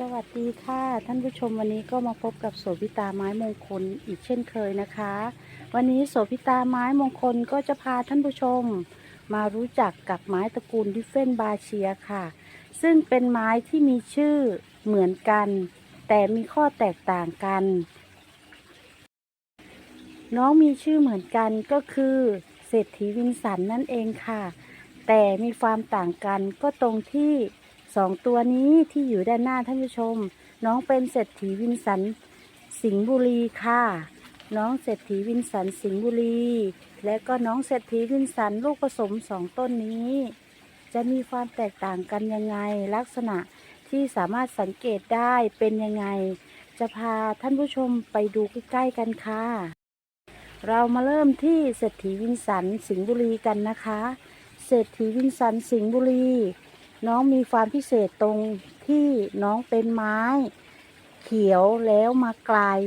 สวัสดีค่ะ ท่านผู้ชมวันนี้ก็มาพบกับโสพิตาไม้มงคลอีกเช่นเคยนะคะ วันนี้โสพิตาไม้มงคลก็จะพาท่านผู้ชม มารู้จักกับไม้ตระกูลดิฟเฟนบาเชียค่ะ ซึ่งเป็นไม้ที่มีชื่อเหมือนกัน แต่มีข้อแตกต่างกัน น้องมีชื่อเหมือนกันก็คือเศรษฐีวินสันนั่นเองค่ะ แต่มีความต่างกันก็ตรงที่ สองตัวนี้ที่อยู่ด้านหน้าท่านผู้ชม น้องเป็นเศรษฐีวินสันสิงห์บุรีค่ะ น้องเศรษฐีวินสันสิงห์บุรี และก็น้องเศรษฐีวินสันลูกผสมสองต้นนี้ จะมีความแตกต่างกันยังไงลักษณะที่สามารถสังเกตได้เป็นยังไง จะพาท่านผู้ชมไปดูใกล้ๆกันค่ะ เรามาเริ่มที่เศรษฐีวินสันสิงห์บุรีกันนะคะ เศรษฐีวินสันสิงห์บุรี น้องมีความพิเศษตรงที่น้องเป็นไม้ เขียวแล้วมากลาย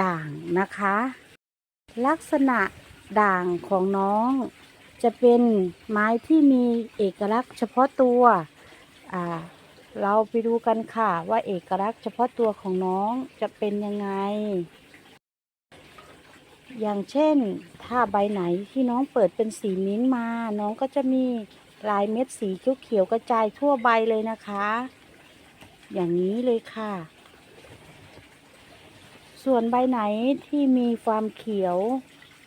ด่างนะคะ ลักษณะด่างของน้อง จะเป็นไม้ที่มีเอกลักษณ์เฉพาะตัวอ่าเราไปดูกันค่ะว่าเอกลักษณ์เฉพาะตัวของน้องจะเป็นยังไง อย่างเช่น ถ้าใบไหนที่น้องเปิดเป็นสีมิ้นมา น้องก็จะมี ลายเม็ดสีเขียวๆกระจายทั่วใบเลยนะคะ อย่างนี้เลยค่ะ ส่วนใบไหนที่มีความเขียว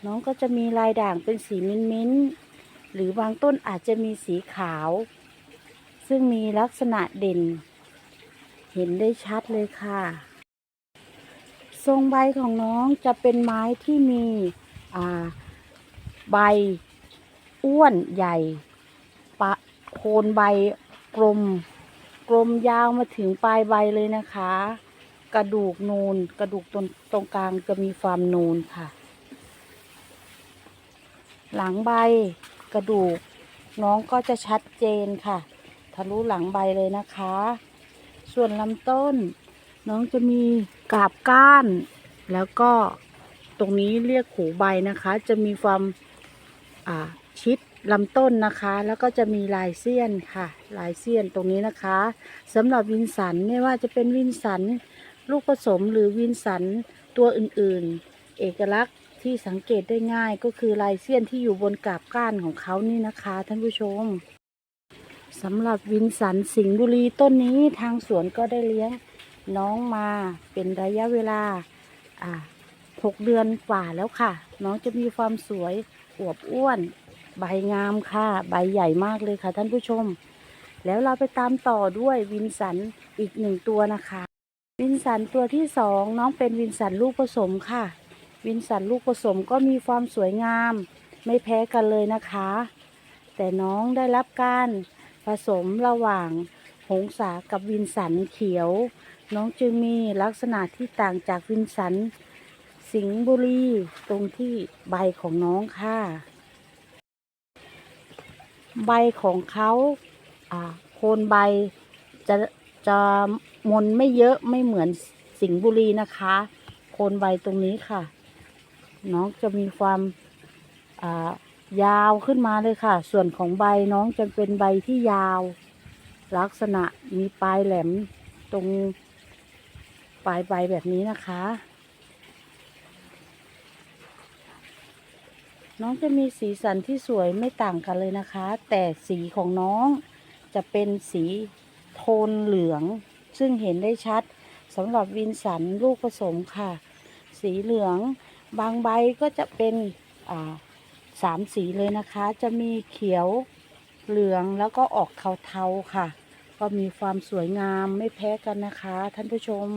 น้องก็จะมีลายด่างเป็นสีมิ้นท์ๆหรือบางต้นอาจจะมีสีขาว ซึ่งมีลักษณะเด่น เห็นได้ชัดเลยค่ะทรงใบของน้องจะเป็นไม้ที่มีใบอ้วนใหญ่ โคนใบกลม กลมยาวมาถึงปลายใบเลยนะคะ กระดูกนูน กระดูกตรงตรงกลางจะมีความนูนค่ะ หลังใบกระดูกน้องก็จะชัดเจนค่ะ ทะลุหลังใบเลยนะคะ ส่วนลำต้น น้องจะมีกาบก้าน แล้วก็ตรงนี้เรียกหูใบนะคะ จะมีความชิด ลำต้นนะคะ แล้วก็จะมีลายเสี้ยนค่ะ ลายเสี้ยนตรงนี้นะคะสำหรับวินสันไม่ว่าจะเป็นวินสันลูกผสมหรือวินสันตัวอื่นๆ เอกลักษณ์ที่สังเกตได้ง่ายก็คือลายเสี้ยนที่อยู่บนกาบก้านของเขานี่นะคะท่านผู้ชมสำหรับวินสันสิงห์บุรีต้นนี้ทางสวนก็ได้เลี้ยงน้องมาเป็นระยะเวลาอ่าหกเดือนกว่าแล้วค่ะ น้องจะมีความสวยอวบอ้วน ใบงามค่ะ ใบใหญ่มากเลยค่ะท่านผู้ชม แล้วเราไปตามต่อด้วยวินสันอีกหนึ่งตัวนะคะ วินสันตัวที่สองน้องเป็นวินสันลูกผสมค่ะ วินสันลูกผสมก็มีความสวยงาม ไม่แพ้กันเลยนะคะ แต่น้องได้รับการผสมระหว่างหงสากับวินสันเขียว น้องจึงมีลักษณะที่ต่างจากวินสันสิงห์บุรีตรงที่ใบของน้องค่ะ ใบของเขาโคนใบจะจะมนไม่เยอะไม่เหมือนสิงห์บุรีนะคะ โคนใบตรงนี้ค่ะ น้องจะมีความอ่ายาวขึ้นมาเลยค่ะ ส่วนของใบน้องจะเป็นใบที่ยาว ลักษณะมีปลายแหลมตรงปลายใบแบบนี้นะคะ น้องจะมีสีสันที่สวยไม่ต่างกันเลยนะคะ แต่สีของน้องจะเป็นสีโทนเหลือง ซึ่งเห็นได้ชัดสำหรับวินสันลูกผสมค่ะ สีเหลืองบางใบก็จะเป็นสามสีเลยนะคะ จะมีเขียวเหลืองแล้วก็ออกเทาๆค่ะ ก็มีความสวยงามไม่แพ้กันนะคะ ท่านผู้ชม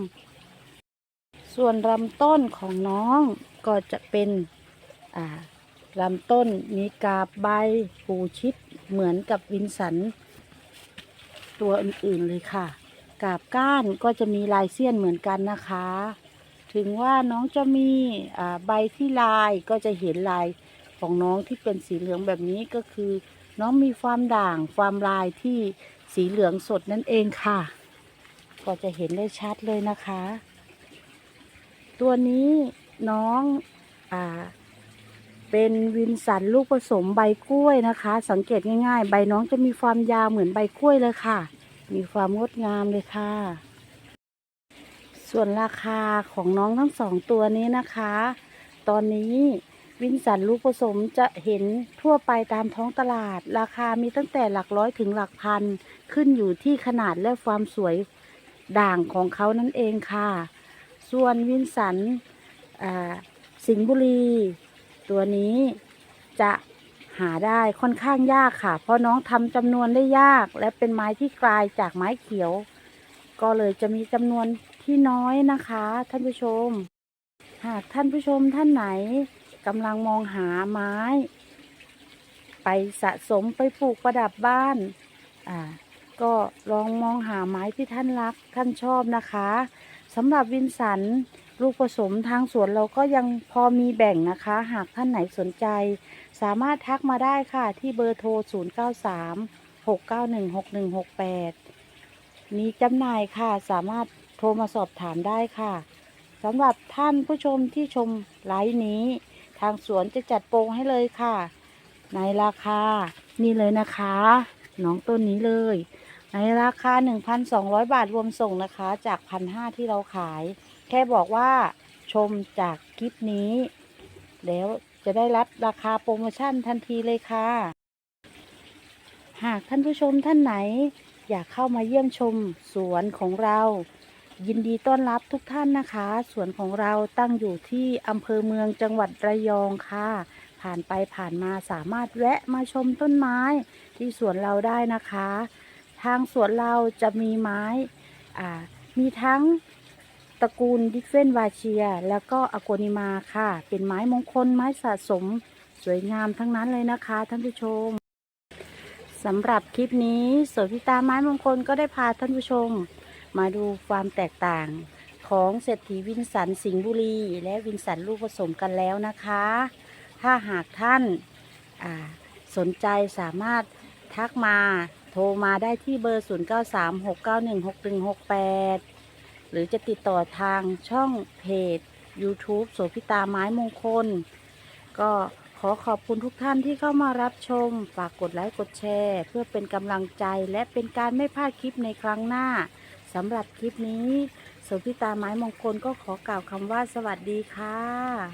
ส่วนลำต้นของน้องก็จะเป็นอ่า ลำต้นมีกาบใบปูชิดเหมือนกับวินสัน ตัวอื่นๆเลยค่ะ กาบก้านก็จะมีลายเสี้ยนเหมือนกันนะคะ ถึงว่าน้องจะมีใบที่ลายก็จะเห็นลายของน้องที่เป็นสีเหลืองแบบนี้ก็คือ น้องมีความด่างความลายที่สีเหลืองสดนั่นเองค่ะ ก็จะเห็นได้ชัดเลยนะคะ ตัวนี้น้องอ่า เป็นวินสันลูกผสมใบกล้วยนะคะ สังเกตง่ายๆ ใบน้องจะมีความยาวเหมือนใบกล้วยเลยค่ะ มีความงดงามเลยค่ะ ส่วนราคาของน้องทั้งสองตัวนี้นะคะ ตอนนี้วินสันลูกผสมจะเห็นทั่วไปตามท้องตลาด ราคามีตั้งแต่หลักร้อยถึงหลักพัน ขึ้นอยู่ที่ขนาดและความสวยด่างของเขานั่นเองค่ะ ส่วนวินสันอ่าสิงห์บุรี ตัวนี้จะหาได้ค่อนข้างยากค่ะ เพราะน้องทำจำนวนได้ยาก และเป็นไม้ที่กลายจากไม้เขียว ก็เลยจะมีจำนวนที่น้อยนะคะ ท่านผู้ชม หากท่านผู้ชมท่านไหนกำลังมองหาไม้ ไปสะสมไปปลูกประดับบ้านอ่าก็ลองมองหาไม้ที่ท่านรักท่านชอบนะคะ สำหรับวินสันลูกผสมทางสวนเราก็ยังพอมีแบ่งนะคะ หากท่านไหนสนใจ สามารถทักมาได้ค่ะที่เบอร์โทร 093 691 6168 มีจำหน่ายค่ะสามารถโทรมาสอบถามได้ค่ะสำหรับท่านผู้ชมที่ชมไลฟ์นี้ ทางสวนจะจัดโปรให้เลยค่ะ ในราคา นี่เลยนะคะ น้องต้นนี้เลย ในราคา 1,200 บาทรวมส่งนะคะจาก1,500ที่เราขาย แค่บอกว่าชมจากคลิปนี้ แล้วจะได้รับราคาโปรโมชั่นทันทีเลยค่ะ หากท่านผู้ชมท่านไหน อยากเข้ามาเยี่ยมชมสวนของเรา ยินดีต้อนรับทุกท่านนะคะ สวนของเราตั้งอยู่ที่อำเภอเมืองจังหวัดระยองค่ะ ผ่านไปผ่านมาสามารถแวะมาชมต้นไม้ที่สวนเราได้นะคะ ทางสวนเราจะมีไม้มีทั้งตระกูลดิกเฟนวาเชีย แล้วก็อโกนิมาค่ะ เป็นไม้มงคลไม้สะสมสวยงามทั้งนั้นเลยนะคะท่านผู้ชมสำหรับคลิปนี้สวนพิตาไม้มงคลก็ได้พาท่านผู้ชม มาดูความแตกต่างของเศรษฐีวินสันสิงห์บุรี และวินสันลูกผสมกันแล้วนะคะ ถ้าหากท่านสนใจสามารถทักมา โทรมาได้ที่เบอร์ 0936916168 หรือจะติดต่อทางช่องเพจ YouTube โสพิตาไม้มงคล ก็ขอขอบคุณทุกท่านที่เข้ามารับชม ฝากกดไลค์กดแชร์ เพื่อเป็นกำลังใจและเป็นการไม่พลาดคลิปในครั้งหน้าสำหรับคลิปนี้โสพิตาไม้มงคลก็ขอกล่าวคำว่าสวัสดีค่ะ